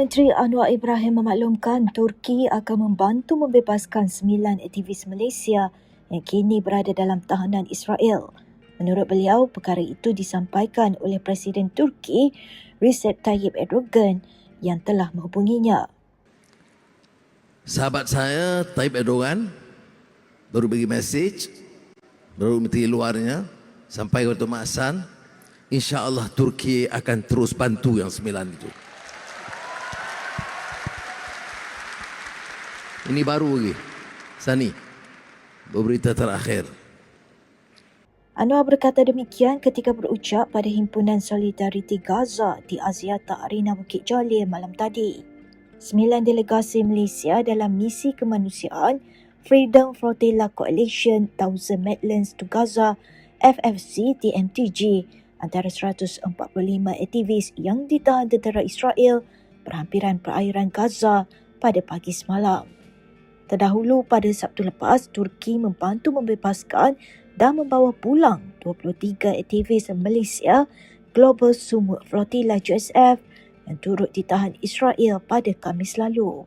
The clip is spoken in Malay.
Menteri Anwar Ibrahim memaklumkan Turki akan membantu membebaskan sembilan aktivis Malaysia yang kini berada dalam tahanan Israel. Menurut beliau, perkara itu disampaikan oleh Presiden Turki Recep Tayyip Erdogan yang telah menghubunginya. Sahabat saya Tayyip Erdogan baru bagi mesej baru menteri luarnya sampai ke Hassan insya-Allah Turki akan terus bantu yang sembilan itu. Ini baru lagi. Sani. Berita terakhir. Anwar berkata demikian ketika berucap pada Himpunan Solidariti Gaza di Aziata Arena Bukit Jalil malam tadi. Sembilan delegasi Malaysia dalam misi kemanusiaan Freedom Flotilla Coalition Thousand Medlands to Gaza FFC TMTG antara 145 aktivis yang ditahan tentera Israel berhampiran perairan Gaza pada pagi semalam. Terdahulu pada Sabtu lepas, Turki membantu membebaskan dan membawa pulang 23 aktivis Malaysia Global Sumut Flotilla GSF yang turut ditahan Israel pada Kamis lalu.